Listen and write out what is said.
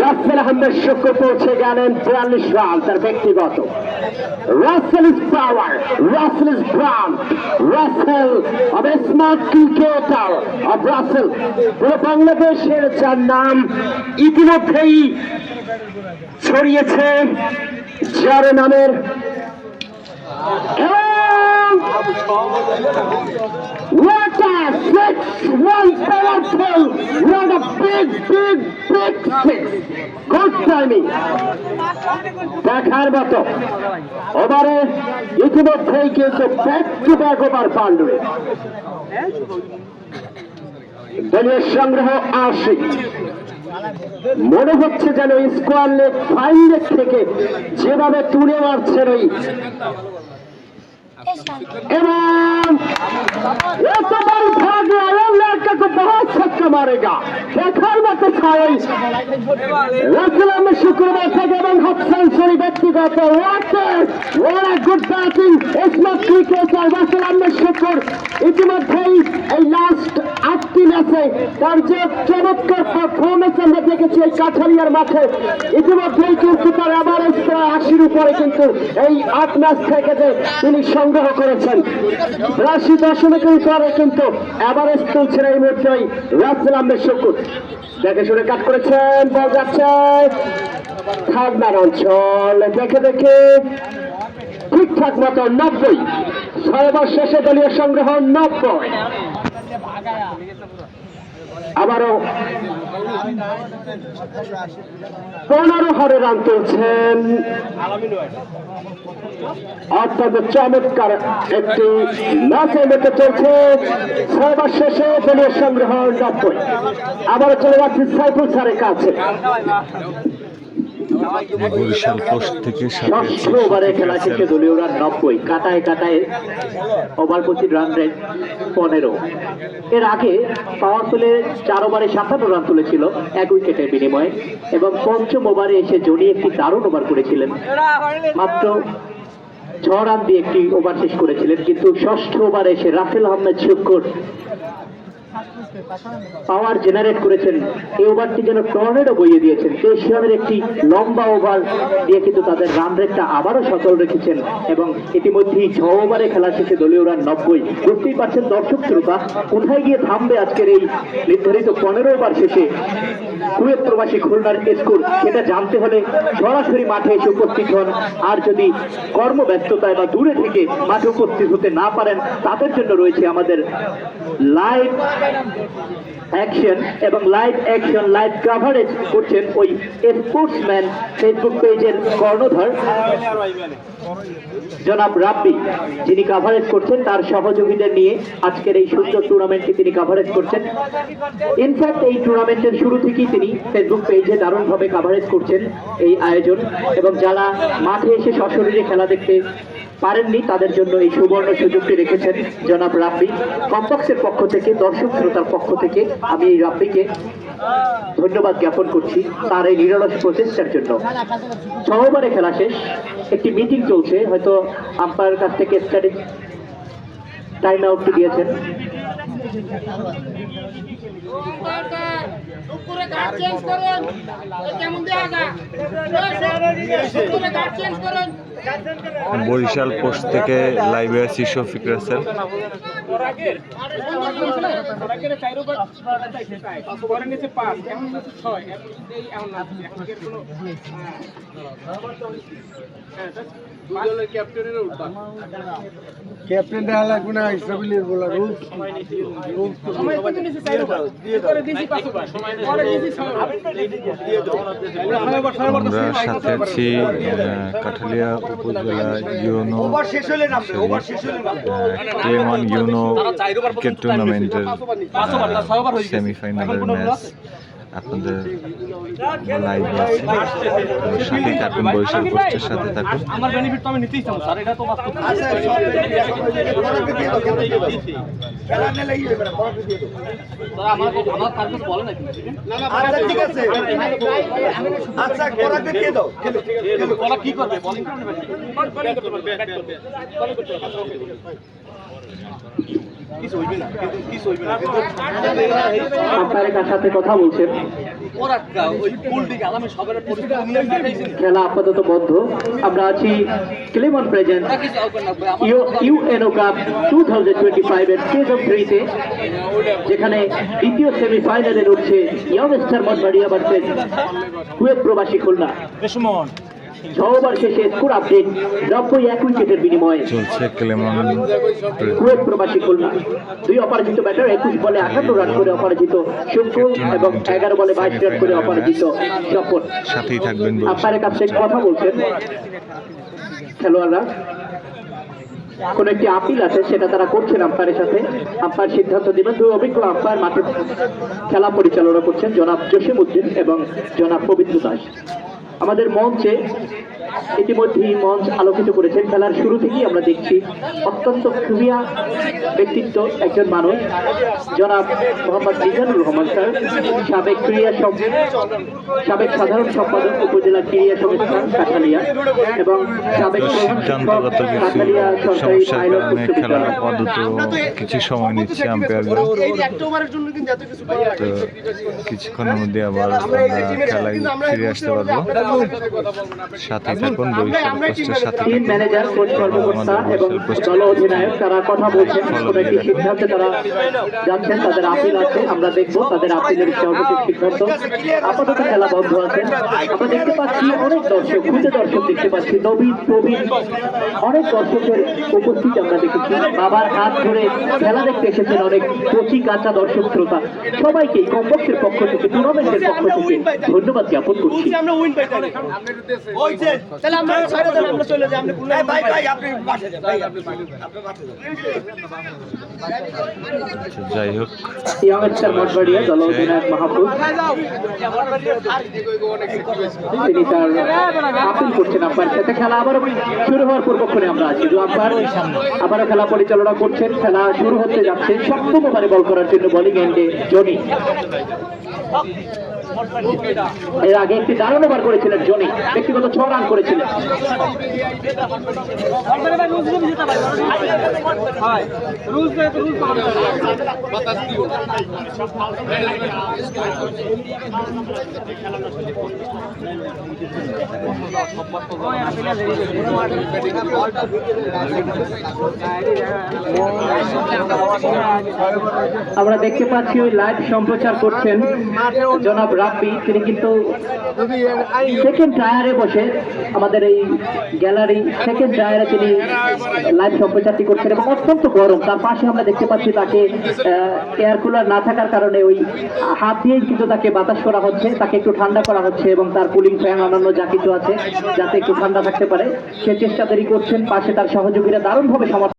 রাসেল আহমেদ শুক্র পৌঁছে গেলেন বিয়াল্লিশ রান, তার ব্যক্তিগত। Russell is power, Russell is brown Russell of smart cricketer of Russell. পুরো বাংলাদেশের যার নাম ইতিমধ্যেই ছড়িয়েছে, যার নামের এবং What a six! One powerful! What a big, big, big six! Good timing! দেখার মতো ওভারে ইতিমধ্যেই কিন্তু ব্যাক টু ব্যাক ওভার পাণ্ডুরে দলীয় সংগ্রহ আশি মনে হচ্ছে যেন স্কোয়ার লেগ ফাইন থেকে যেভাবে তুলে মারছেন ওই এবং ये तो बल खा गया ये लड़का को बहुत छक्का मारेगा দেখার মতো ছাই রাসেলাম শুক্রবার থেকে এবং হাফ সেঞ্চুরি ব্যক্তিগত ওয়ারা গুড ব্যাটিং স্মার্ট ক্রিকেটার রাসেলাম শুক্র ইতিমধ্যেই এই লাস্ট আটটি ম্যাচে তার যে চমৎকার পারফরমেন্স আমরা দেখেছি এই কাঠালিয়ার মাঠে ইতিমধ্যেই কিন্তু তার আবার প্রায় আশির উপরে কিন্তু এই আট ম্যাচ থেকে যে তিনি সংগ্রহ করেছেন বিরাশি দশমিকের পরে কিন্তু এভারেস্ট তুলছেন এই মুহূর্তে রাসেল আহমেদ শকুর দেখে শুনে কাট করেছেন, বল যাচ্ছে। থাকবার অঞ্চল, দেখে দেখে। ঠিকঠাক মতো নব্বই। সর্বশেষে দলীয় সংগ্রহ নব্বই। আবারও পনেরো হারে রান তুলছেন। অত্যন্ত চমৎকার একটি ম্যাচে মেতে চলছে। সবার শেষে দলীয় সংগ্রহ নব্বই। আবার চলে যাচ্ছি সাইফুল স্যারের কাছে। বরিশাল পোস্ট থেকে ষষ্ঠ ওভারে খেলা শেষে দলীয় রান নব্বই। কাটায় কাটায় ওভার প্রতি রান রেট পনেরো। এর আগে পাওয়ার প্লে চার ওভারে সাতান্ন রান তুলেছিল এক উইকেটের বিনিময়ে এবং পঞ্চম ওভারে এসে জনি একটি দারুণ ওভার করেছিলেন। মাত্র ছ রান দিয়ে একটি ওভার শেষ করেছিলেন কিন্তু ষষ্ঠ ওভারে এসে রাফেল আহমেদ শুক্কর পাওয়ার জেনারেট করেছেন এই ওভারটি যেন টর্নেডো বইয়ে দিয়েছেন তেইশ রানের একটি লম্বা ওভার দিয়ে কিন্তু তাদের রান রেটটা আবারও সচল রেখেছেন এবং ইতিমধ্যেই ছ ওভারে খেলা শেষে দলীয় রান নব্বই। বুঝতেই পারছেন দর্শক শ্রোতা, কোথায় গিয়ে থামবে আজকের এই নির্ধারিত পনেরো ওভার শেষে? কুয়েত প্রবাসী খুলনার স্কুল, সেটা জানতে হলে সরাসরি মাঠে এসে উপস্থিত হন। আর যদি কর্মব্যস্ততায় বা দূরে থেকে মাঠে উপস্থিত হতে না পারেন, তাদের জন্য রয়েছে আমাদের লাইভ অ্যাকশন এবং লাইভ অ্যাকশন লাইভ কাভারেজ করছেন ওই স্পোর্টসম্যান ফেসবুক পেজের কর্ণধর জনাব রাব্বি, যিনি কাভারেজ করছেন তার সহযোগীদের নিয়ে আজকের এই সুন্দর টুর্নামেন্টটি তিনি কাভারেজ করছেন। ইনফ্যাক্ট এই টুর্নামেন্টের শুরু থেকেই তিনি ফেসবুক পেজে দারুণভাবে কাভারেজ করছেন এই আয়োজন এবং যারা মাঠে এসে সশরীরে খেলা দেখতে পারেননি, তাদের জন্য এই সুবর্ণ সুযোগটি রেখেছেন জনাব রাব্বি। কমপক্সের পক্ষ থেকে, দর্শক শ্রোতার পক্ষ থেকে আমি এই রাব্বিকে ধন্যবাদ জ্ঞাপন করছি তার এই নিরলস প্রচেষ্টার জন্য। সহবারে খেলা শেষ, একটি মিটিং চলছে, হয়তো আম্পায়ার কাছ থেকে স্টাডি টাইম আউটটি দিয়েছেন। বরিশাল পোস্ট থেকে লাইভে আছি শফিক রাসেল। ক্যাপ্টেন দেখা লাগবে না ইসরাবিলের বলা সাথে আছি কাঠালিয়া উপজেলা ইউনো কে ওয়ান ইউনো ক্রিকেট টুর্নামেন্টের সেমিফাইনালের ম্যাচ আপনাদের লাইভে আছে সাথে থাকুন সাথে থাকুন। আমার বেনিফিট তো আমি নিতেই চাই স্যার এটা তো বাস্তব। স্যার, আমার আমার পারপাস বলে না কিন্তু আচ্ছা ঠিক আছে। আচ্ছা কি করবে বলিং করবে? ব্যাট করবে কিছু হইবে না কিন্তু কিছু না। কিন্তু কার সাথে কথা বলছেন খেলা আপাতত বন্ধ। আমরা আছি Clemon present. UNO cup two thousand twenty ফাইভের কেজ অফ থ্রিতে যেখানে দ্বিতীয় সেমিফাইনালে উঠছে young star Mathbaria versus Kuwait প্রবাসী খুলনা। শেষে স্কোর আপডেট নব্বই এক উইকেটের বিনিময়ে। চলছে ক্লেমন কুয়েত প্রবাসী খুলনা দুই অপরাজিত ব্যাটার একুশ বলে রান করে অপরাজিত শুক্র এবং এগারো বলে বাইশ রান করে অপরাজিত স্বপন। সাথেই থাকবেন বলছে। আম্পায়ারের কথা বলছেন। খেলোয়াড়রা কোন একটি আপিল আছে সেটা তারা করছেন আম্পায়ারের সাথে? আম্পায়ার সিদ্ধান্ত দিবেন দুই অভিজ্ঞ আম্পায়ার মাঠে খেলা পরিচালনা করছেন জনাব জসিম উদ্দিন এবং জনাব পবিত্র দাস। আমাদের মঞ্চে ইতিমধ্যেই মঞ্চ আলোকিত করেছেন। খেলার শুরু থেকেই আমরা দেখছি অত্যন্ত ক্রিয়া ব্যক্তিত্ব একজন মানুষ জনাব মোহাম্মদ মিজানুর রহমান স্যার সাবেক ক্রিয়া সাবেক সাধারণ সম্পাদক উপজেলা ক্রিয়া সংস্থা কাঠালিয়া এবং সাবেক কাঠালিয়া সরকারি পাইলট উচ্চ খেলা বিদ্যালয়। কিছু সময় নিচ্ছে আম্পায়াররা। তো কিছুক্ষণের মধ্যে আবার খেলায় ফিরে আসতে পারব। সাথে থাকুন বরিশাল পোস্টের সাথে তারা কথা বলছেন সিদ্ধান্তে তারা যাচ্ছেন তাদের আপিল আছে আমরা দেখব তাদের আপিলের সর্বশেষ সিদ্ধান্ত। আপাতত খেলা বন্ধ আছে। আমরা দেখতে পাচ্ছি অনেক দর্শক খুঁজে দর্শক দেখতে পাচ্ছি নবীন প্রবীণ অনেক দর্শকের উপস্থিতি আমরা দেখেছি। বাবার হাত ধরে খেলা দেখতে এসেছেন অনেক কচি কাঁচা দর্শক শ্রোতা। সবাইকে কমপক্ষের পক্ষ থেকে টুর্নামেন্টের পক্ষ থেকে ধন্যবাদ জ্ঞাপন করছি। তাহলে আমরা ছেড়ে দেন আমরা চলে যাই আমরা ভাই ভাই আপনি বাসে যান ভাই আপনি আপনি বাসে যান। আচ্ছা, যাই হোক। মঠবাড়িয়া মাহফুজ তিনি তার আপিল করছেন আব্বার সাথে। খেলা আবারও শুরু হওয়ার পূর্বক্ষণে আমরা আছি। যে আব্বার আবারও খেলা পরিচালনা করছেন। খেলা শুরু হতে যাচ্ছে সপ্তম ওভারে বল করার জন্য বোলিং এন্ডে জনি এর আগে একটি দারুণ ওভার করেছিলেন জনি। ব্যক্তিগত ছ রান করেছিলেন। আমরা দেখতে পাচ্ছি ওই লাইভ সম্প্রচার করছেন জনাব রাব্বি, তিনি কিন্তু সেকেন্ড টায়ারে বসে আমাদের এই গ্যালারি সেকেন্ড টায়ারে তিনি লাইভ সম্প্রচারটি করছেন এবং অত্যন্ত গরম। তার পাশে আমরা দেখতে পাচ্ছি তাকে এয়ার কুলার না থাকার কারণে ওই হাত দিয়েই কিন্তু তাকে বাতাস করা হচ্ছে, তাকে একটু ঠান্ডা করা হচ্ছে এবং তার কুলিং ফ্যান অন্যান্য যা কিছু আছে যাতে একটু ঠান্ডা থাকতে পারে। সে চেষ্টা দেরি করছেন, পাশে তার সহযোগীরা দারুণভাবে সমর্থন